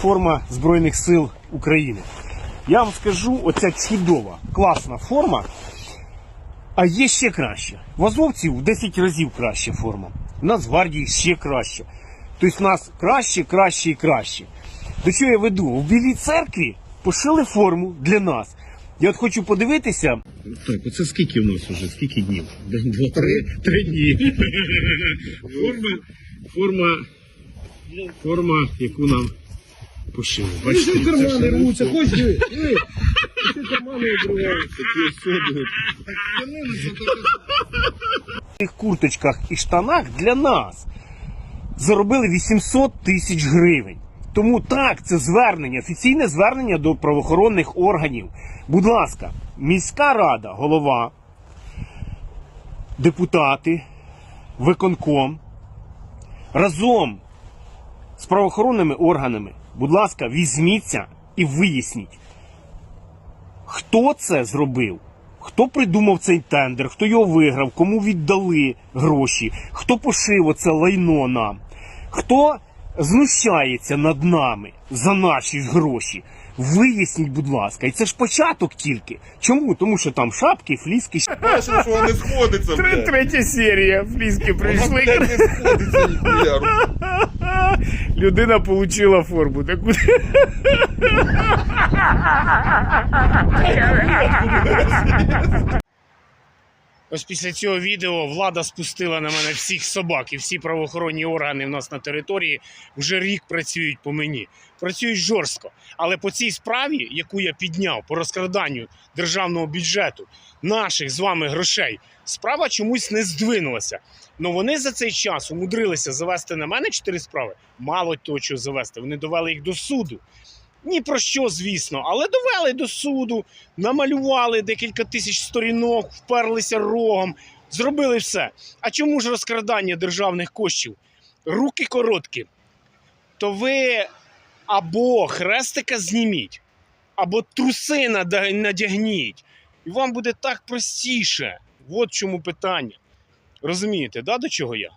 форма Збройних сил України. Я вам скажу, оця чудова, класна форма. А є ще краще. В азовців в 10 разів краща форма. В Нацгвардії ще краще. Тобто в нас краще, краще і краще. До чого я веду? В Білій церкві пошили форму для нас. Я от хочу подивитися. Так, оце скільки в нас вже? Скільки днів? День, два, три. Три дні. форма, форма, форма, яку нам пошили. Бачите, кармани це ж- рвуться, хоч диви. диви. Всі кармани обриваються. В цих курточках і штанах для нас заробили 800 тисяч гривень. Тому так, це звернення, офіційне звернення до правоохоронних органів. Будь ласка, міська рада, голова, депутати, виконком разом з правоохоронними органами, будь ласка, візьміться і виясніть, хто це зробив, хто придумав цей тендер, хто його виграв, кому віддали гроші, хто пошив оце лайно нам, хто знущається над нами за наші ж гроші. Виясніть, будь ласка, і це ж початок тільки. Чому? Тому що там шапки, фліски. Бачиш, що не сходиться. Третя серія. Фліски Вона, блядь, не сходиться ніхуя. Людина отримала форму. Таку. Ось після цього відео влада спустила на мене всіх собак і всі правоохоронні органи в нас на території вже рік працюють по мені. Працюють жорстко. Але по цій справі, яку я підняв по розкраданню державного бюджету, наших з вами грошей, справа чомусь не здвинулася. Ну вони за цей час умудрилися завести на мене чотири справи. Мало того, що завести. Вони довели їх до суду. Ні про що, звісно, але довели до суду, намалювали декілька тисяч сторінок, вперлися рогом, зробили все. А чому ж розкрадання державних коштів? Руки короткі. То ви або хрестика зніміть, або труси надягніть. І вам буде так простіше. От чому питання. Розумієте, да, до чого я?